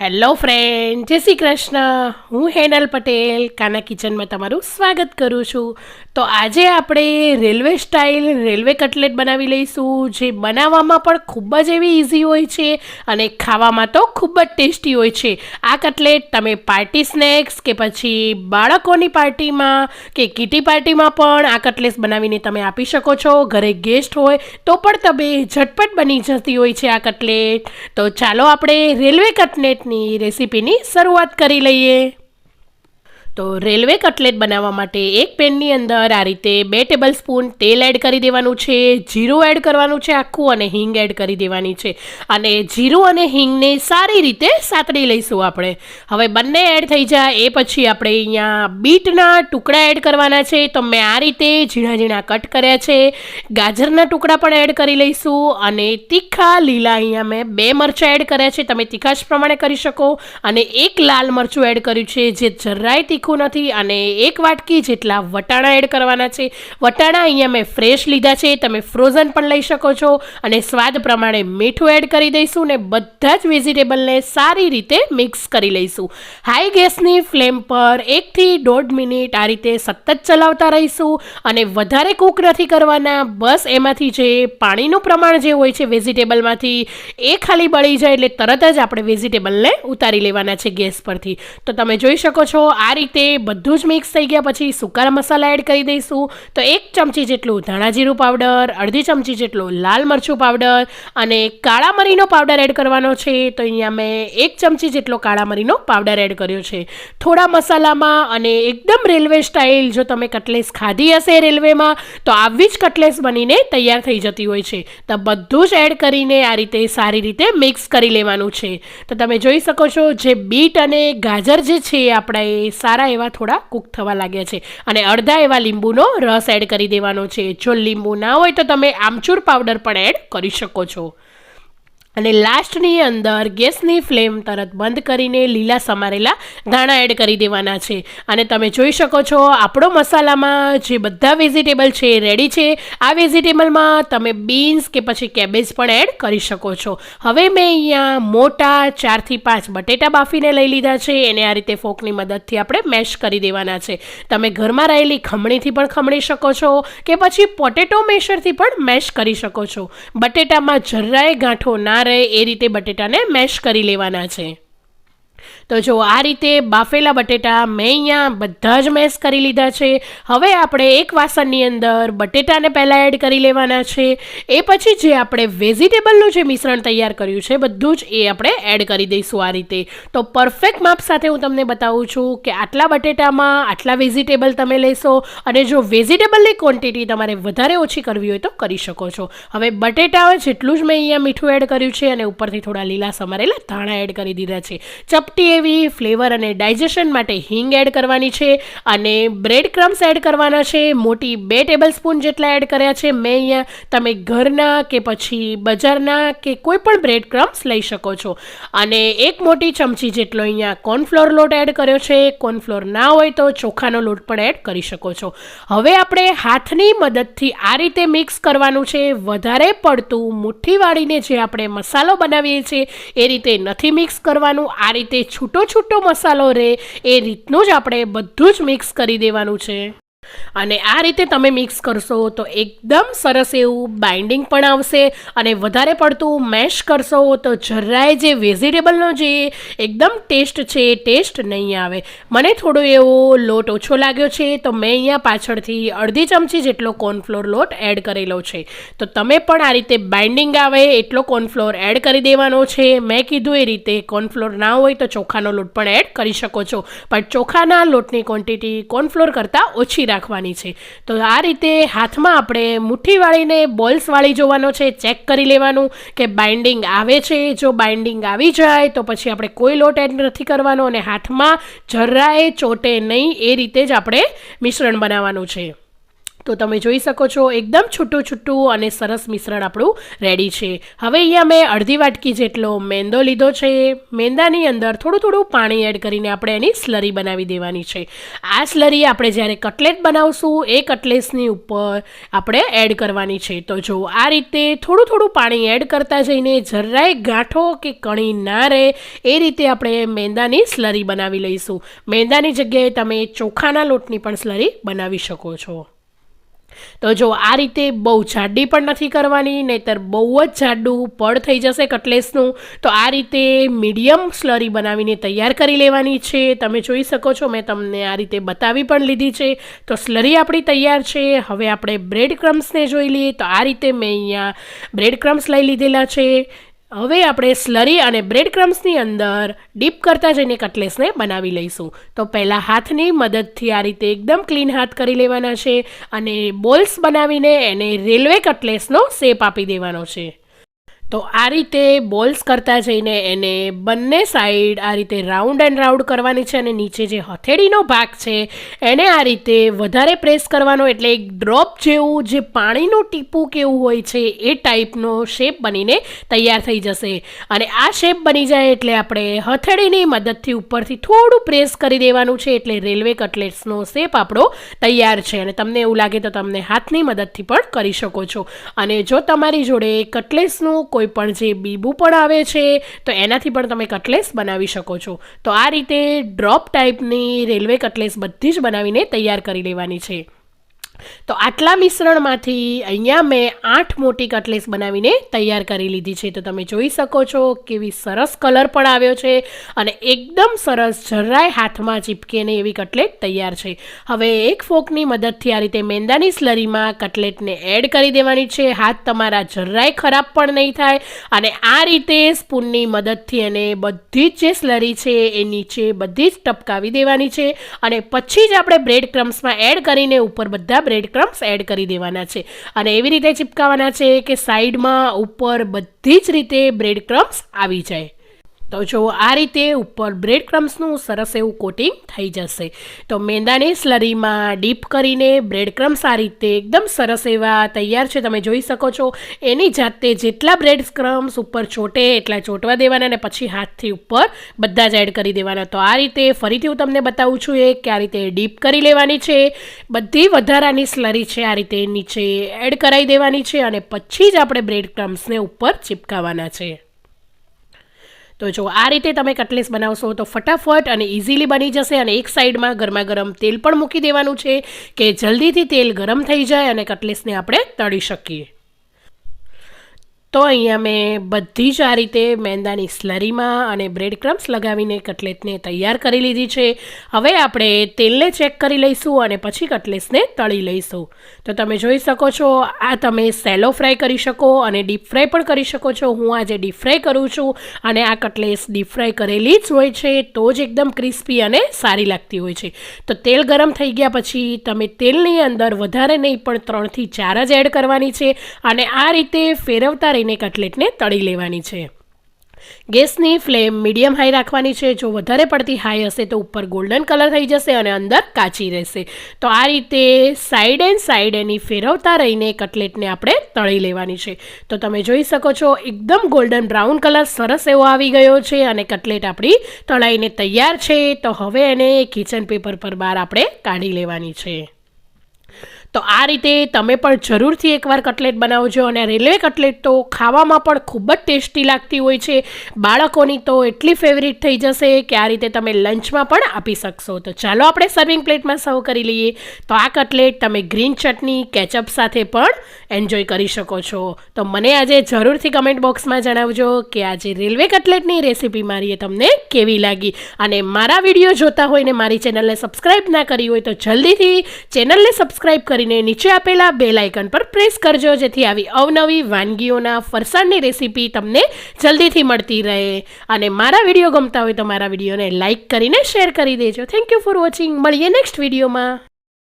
Hello friend જય શ્રી કૃષ્ણ. હું હેનલ પટેલ, કાના કિચનમાં તમારું સ્વાગત કરું છું. તો આજે આપણે રેલવે સ્ટાઇલ રેલવે કટલેટ બનાવી લઈશું, જે બનાવવામાં પણ ખૂબ જ એવી ઇઝી હોય છે અને ખાવામાં તો ખૂબ જ ટેસ્ટી હોય છે. આ કટલેટ તમે પાર્ટી સ્નેક્સ કે પછી બાળકોની પાર્ટીમાં કે કીટી પાર્ટીમાં પણ આ કટલેટ બનાવીને તમે આપી શકો છો. ઘરે ગેસ્ટ હોય તો પણ તમે ઝટપટ બની જતી હોય છે આ કટલેટ. તો ચાલો આપણે રેલવે કટલેટની રેસીપીની શરૂઆત કરી લઈએ. તો રેલવે કટલેટ બનાવવા માટે એક પેનની અંદર આ રીતે બે ટેબલ સ્પૂન તેલ એડ કરી દેવાનું છે, જીરું એડ કરવાનું છે આખું અને હિંગ એડ કરી દેવાની છે. અને જીરું અને હિંગને સારી રીતે સાતડી લઈશું આપણે. હવે બંને એડ થઈ જાય, એ પછી આપણે અહીંયા બીટના ટુકડા એડ કરવાના છે. તો મેં આ રીતે ઝીણા ઝીણા કટ કર્યા છે. ગાજરના ટુકડા પણ એડ કરી લઈશું અને તીખા લીલા અહીંયા મેં બે મરચાં એડ કર્યા છે. તમે તીખાશ પ્રમાણે કરી શકો. અને એક લાલ મરચું એડ કર્યું છે, જે જરાય તીખું નથી અને એક વાટકી જેટલા વટાણા એડ કરવાના છે. વટાણા અહીંયા મેં ફ્રેશ લીધા છે, તમે ફ્રોઝન પણ લઈ શકો છો અને સ્વાદ પ્રમાણે મીઠું એડ કરી દઈશું ને બધા જ વેજીટેબલને સારી રીતે મિક્સ કરી લઈશું. હાઈ ગેસની ફ્લેમ પર એકથી દોઢ મિનિટ આ રીતે સતત ચલાવતા રહીશું અને વધારે કૂક નથી કરવાના, બસ એમાંથી જે પાણીનું પ્રમાણ જે હોય છે વેજીટેબલમાંથી એ ખાલી બળી જાય એટલે તરત જ આપણે વેજીટેબલને ઉતારી લેવાના છે ગેસ પરથી. તો તમે જોઈ શકો છો આ રીતે બધું જ મિક્સ થઈ ગયા. પછી સુકા મસાલા એડ કરી દઈશું. તો એક ચમચી જેટલું ધાણા જીરું પાવડર અડધી ચમચી જેટલું લાલ મરચું પાવડર અને કાળા મરીનો પાવડર એડ કરવાનો છે. તો અહીંયા મેં એક ચમચી જેટલો કાળા મરીનો પાવડર એડ કર્યો છે. થોડા મસાલામાં અને એકદમ રેલવે સ્ટાઇલ જો તમે કટલેસ ખાધી હશે રેલવેમાં તો આવી જ કટલેસ બનીને તૈયાર થઈ જતી હોય છે. તો બધું જ એડ કરીને આ રીતે સારી રીતે મિક્સ કરી લેવાનું છે. તો તમે જોઈ શકો છો, જે બીટ અને ગાજર જે છે આપણા એ સારા એવા થોડા કૂક થવા લાગ્યા છે. અને અડધા એવા લીંબુનો રસ એડ કરી દેવાનો છે. જો લીંબુ ના હોય તો તમે આમચૂર પાવડર પણ એડ કરી શકો છો. અને લાસ્ટની અંદર ગેસની ફ્લેમ તરત બંધ કરીને લીલા સમારેલા ધાણા એડ કરી દેવાના છે. અને તમે જોઈ શકો છો, આપણો મસાલામાં જે બધા વેજીટેબલ છે એ રેડી છે. આ વેજીટેબલમાં તમે બીન્સ કે પછી કેબેજ પણ એડ કરી શકો છો. હવે મેં અહીંયા મોટા ચારથી પાંચ બટેટા બાફીને લઈ લીધા છે. એને આ રીતે ફોકની મદદથી આપણે મેશ કરી દેવાના છે. તમે ઘરમાં રહેલી ખમણીથી પણ ખમણી શકો છો કે પછી પોટેટો મેશરથી પણ મેશ કરી શકો છો. બટેટામાં જરાય ગાંઠો ના રહે એ રીતે બટેટાને મેશ કરી લેવાના છે. તો જો આ રીતે બાફેલા બટેટા મેં અહીંયા બધા જ મેસ કરી લીધા છે. હવે આપણે એક વાસણની અંદર બટેટાને પહેલાં એડ કરી લેવાના છે. એ પછી જે આપણે વેજીટેબલનું જે મિશ્રણ તૈયાર કર્યું છે, બધું જ એ આપણે એડ કરી દઈશું આ રીતે. તો પરફેક્ટ માપ સાથે હું તમને બતાવું છું કે આટલા બટેટામાં આટલા વેજીટેબલ તમે લેશો અને જો વેજીટેબલની ક્વોન્ટિટી તમારે વધારે ઓછી કરવી હોય તો કરી શકો છો. હવે બટેટા જેટલું જ મેં અહીંયા મીઠું એડ કર્યું છે અને ઉપરથી થોડા લીલા સમારેલા ધાણા એડ કરી દીધા છે. ચપટી એવી ફ્લેવર અને ડાયજેશન માટે હિંગ એડ કરવાની છે અને બ્રેડ ક્રમ્સ એડ કરવાના છે, મોટી બે ટેબલ સ્પૂન જેટલા એડ કર્યા છે. મેં અહીંયા તમે ઘરના કે પછી બજારના કે કોઈ પણ બ્રેડ ક્રમ્સ લઈ શકો છો. અને એક મોટી ચમચી જેટલો અહીંયા કોર્નફ્લોર લોટ એડ કર્યો છે. કોર્નફ્લોર ના હોય તો ચોખાનો લોટ પણ એડ કરી શકો છો. હવે આપણે હાથની મદદથી આ રીતે મિક્સ કરવાનું છે. વધારે પડતું મુઠ્ઠી વાળીને જે આપણે મસાલો બનાવીએ છીએ, એ રીતે નથી મિક્સ કરવાનું. આ રીતે છૂટો છૂટો છૂટો મસાલો રહે એ રીતનું જ આપણે બધું જ મિક્સ કરી દેવાનું છે. અને આ રીતે તમે મિક્સ કરશો તો એકદમ સરસ એવું બાઇન્ડિંગ પણ આવશે અને વધારે પડતું મેશ કરશો તો જરાય જે વેજીટેબલનો જે એકદમ ટેસ્ટ છે એ ટેસ્ટ નહીં આવે. મને થોડો એવો લોટ ઓછો લાગ્યો છે, તો મેં અહીંયા પાછળથી અડધી ચમચી જેટલો કોર્નફ્લોર લોટ એડ કરેલો છે. તો તમે પણ આ રીતે બાઇન્ડિંગ આવે, એટલો કોર્નફ્લોર એડ કરી દેવાનો છે. મેં કીધું એ રીતે કોર્નફ્લોર ના હોય તો ચોખાનો લોટ પણ એડ કરી શકો છો. પણ ચોખાના લોટની ક્વોન્ટિટી કોર્નફ્લોર કરતાં ઓછી રાખવાની છે. તો આ રીતે હાથમાં આપણે મુઠ્ઠી વાળીને બોલ્સ વાળી જોવાનો છે, ચેક કરી લેવાનું કે બાઇન્ડિંગ આવે છે. જો બાઇન્ડિંગ આવી જાય તો પછી આપણે કોઈ લોટ એડ નથી કરવાનો અને હાથમાં જરાય ચોટે નહીં. એ રીતે જ આપણે મિશ્રણ બનાવવાનું છે. તો તમે જોઈ શકો છો, એકદમ છૂટું છૂટું અને સરસ મિશ્રણ આપણું રેડી છે. હવે અહીંયા મેં અડધી વાટકી જેટલો મેંદો લીધો છે. મેંદાની અંદર થોડું થોડું પાણી એડ કરીને આપણે એની સ્લરી બનાવી દેવાની છે. આ સ્લરી આપણે જ્યારે કટલેટ બનાવશું, એ કટલેટ્સની ઉપર આપણે એડ કરવાની છે. તો જો આ રીતે થોડું થોડું પાણી એડ કરતા જઈને જરાય ગાંઠો કે કણી ના રહે, એ રીતે આપણે મેંદાની સ્લરી બનાવી લઈશું. મેંદાની જગ્યાએ તમે ચોખાના લોટની પણ સ્લરી બનાવી શકો છો. તો જો આ રીતે બહુ જાડી પણ નથી કરવાની, નહીતર બહુ જ જાડું પડ થઈ જશે કટલેસનું, તો આ રીતે મીડિયમ સ્લરી બનાવીને તૈયાર કરી લેવાની છે. તમે જોઈ શકો છો, મેં તમને આ રીતે બતાવી પણ લીધી છે. તો સ્લરી આપણી તૈયાર છે. હવે આપણે બ્રેડ ક્રમ્સને જોઈ લઈએ. તો આ રીતે મેં અહીંયા બ્રેડ ક્રમ્સ લઈ લીધેલા છે. હવે આપણે સ્લરી અને બ્રેડ ક્રમ્સની અંદર ડીપ કરતા જઈને કટલેસને બનાવી લઈશું. તો પહેલાં હાથની મદદથી આ રીતે એકદમ ક્લીન હાથ કરી લેવાના છે અને બોલ્સ બનાવીને એને રેલવે કટલેસનો શેપ આપી દેવાનો છે. તો આ રીતે બોલ્સ કરતા જઈને એને બંને સાઈડ આ રીતે રાઉન્ડ એન્ડ રાઉન્ડ કરવાની છે અને નીચે જે હથેળીનો ભાગ છે, એને આ રીતે વધારે પ્રેસ કરવાનો એટલે એક ડ્રોપ જેવું, જે પાણીનું ટીપું કેવું હોય છે, એ ટાઈપનો શેપ બનીને તૈયાર થઈ જશે. અને આ શેપ બની જાય એટલે આપણે હથેળીની મદદથી ઉપરથી થોડું પ્રેસ કરી દેવાનું છે એટલે રેલવે કટલેટ્સનો શેપ આપણો તૈયાર છે. અને તમને એવું લાગે તો તમને હાથની મદદથી પણ કરી શકો છો. અને જો તમારી જોડે કટલેટ્સનું કોઈ પણ જે બીબું પણ આવે છે, તો એનાથી પણ તમે કટલેસ બનાવી શકો છો. તો આ રીતે ડ્રોપ ટાઈપની રેલવે કટલેસ બધી જ બનાવીને તૈયાર કરી લેવાની છે. તો આટલા મિશ્રણમાંથી અહીંયા મેં આઠ મોટી કટલેસ બનાવીને તૈયાર કરી લીધી છે. તો તમે જોઈ શકો છો કેવી સરસ કલર પણ આવ્યો છે અને એકદમ સરસ જરાય હાથમાં ચીપકે ને એવી કટલેટ તૈયાર છે. હવે એક ફોકની મદદથી આ રીતે મેંદાની સ્લરીમાં કટલેટને એડ કરી દેવાની છે. હાથ તમારા જરાય ખરાબ પણ નહીં થાય અને આ રીતે સ્પૂનની મદદથી એને બધી જ જે સ્લરી છે એ નીચે બધી જ ટપકાવી દેવાની છે. અને પછી જ આપણે બ્રેડ ક્રમ્સમાં એડ કરીને ઉપર બધા બ્રેડ ક્રમ્સ એડ કરી દેવાના છે. અને એવી રીતે ચિપકાવાના છે કે સાઈડમાં ઉપર બધી જ રીતે બ્રેડ ક્રમ્સ આવી જાય. તો જો આ રીતે ઉપર બ્રેડ ક્રમ્સનું સરસ એવું કોટિંગ થઈ જશે. તો મેંદાની સ્લરીમાં ડીપ કરીને બ્રેડ ક્રમ્સ આ રીતે એકદમ સરસ એવા તૈયાર છે. તમે જોઈ શકો છો, એની જાતે જેટલા બ્રેડ ક્રમ્સ ઉપર ચોટે એટલા ચોંટવા દેવાના અને પછી હાથથી ઉપર બધા જ એડ કરી દેવાના. તો આ રીતે ફરીથી હું તમને બતાવું છું એ કે આ રીતે ડીપ કરી લેવાની છે. બધી વધારાની સ્લરી છે આ રીતે નીચે એડ કરાવી દેવાની છે અને પછી જ આપણે બ્રેડ ક્રમ્સને ઉપર ચિપકાવવાના છે. તો જો આ રીતે તમે કટલેસ બનાવશો તો ફટાફટ અને ઇઝીલી બની જશે અને એક સાઈડમાં ગરમા ગરમ તેલ પણ મૂકી દેવાનું છે કે જલ્દીથી તેલ ગરમ થઈ જાય અને કટલેસને આપણે તળી શકીએ. તો અહીંયા મેં બધી જ આ રીતે મેંદાની સ્લરીમાં અને બ્રેડ ક્રમ્સ લગાવીને કટલેટને તૈયાર કરી લીધી છે. હવે આપણે તેલને ચેક કરી લઈશું અને પછી કટલેટ્સને તળી લઈશું. તો તમે જોઈ શકો છો, આ તમે સેલો ફ્રાય કરી શકો અને ડીપ ફ્રાય પણ કરી શકો છો. હું આજે ડીપ ફ્રાય કરું છું અને આ કટલેસ ડીપ ફ્રાય કરેલી જ હોય છે, તો જ એકદમ ક્રિસ્પી અને સારી લાગતી હોય છે. તો તેલ ગરમ થઈ ગયા પછી તમે તેલની અંદર વધારે નહીં પણ ત્રણથી ચાર જ એડ કરવાની છે અને આ રીતે ફેરવતા રહીને કટલેટને તળી લેવાની છે. ગેસની ફ્લેમ મીડિયમ હાઈ રાખવાની છે. જો વધારે પડતી હાઈ હશે તો ઉપર ગોલ્ડન કલર થઈ જશે અને અંદર કાચી રહેશે. તો આ રીતે સાઈડ એન્ડ સાઈડ એની ફેરવતા રહીને કટલેટને આપણે તળી લેવાની છે. તો તમે જોઈ શકો છો એકદમ ગોલ્ડન બ્રાઉન કલર સરસ એવો આવી ગયો છે અને કટલેટ આપણી તળાઈને તૈયાર છે. તો હવે એને કિચન પેપર પર બહાર આપણે કાઢી લેવાની છે. તો આ રીતે તમે પણ જરૂરથી એકવાર કટલેટ બનાવજો અને રેલવે કટલેટ તો ખાવામાં પણ ખૂબ જ ટેસ્ટી લાગતી હોય છે. બાળકોની તો એટલી ફેવરિટ થઈ જશે કે આ રીતે તમે લંચમાં પણ આપી શકશો. તો ચાલો આપણે સર્વિંગ પ્લેટમાં સર્વ કરી લઈએ. તો આ કટલેટ તમે ગ્રીન ચટણી, કેચઅપ સાથે પણ એન્જોય કરી શકો છો. તો મને આજે જરૂરથી કમેન્ટ બોક્સમાં જણાવજો કે આજે રેલવે કટલેટની રેસીપી મારી એ તમને કેવી લાગી. અને મારા વીડિયો જોતા હોય ને મારી ચેનલને સબસ્ક્રાઈબ ના કરી હોય તો જલ્દીથી ચેનલને સબસ્ક્રાઈબ કરીને નીચે આપેલા બેલ આઇકન પર પ્રેસ કરજો, જેથી આવી અવનવી વાનગીઓના ફરસાણની રેસીપી તમને જલ્દીથી મળતી રહે. અને મારા વીડિયો ગમતા હોય તો મારા વિડીયોને લાઇક કરીને શેર કરી દેજો. થેન્ક યુ ફોર વોચિંગ મળીએ નેક્સ્ટ વિડીયોમાં.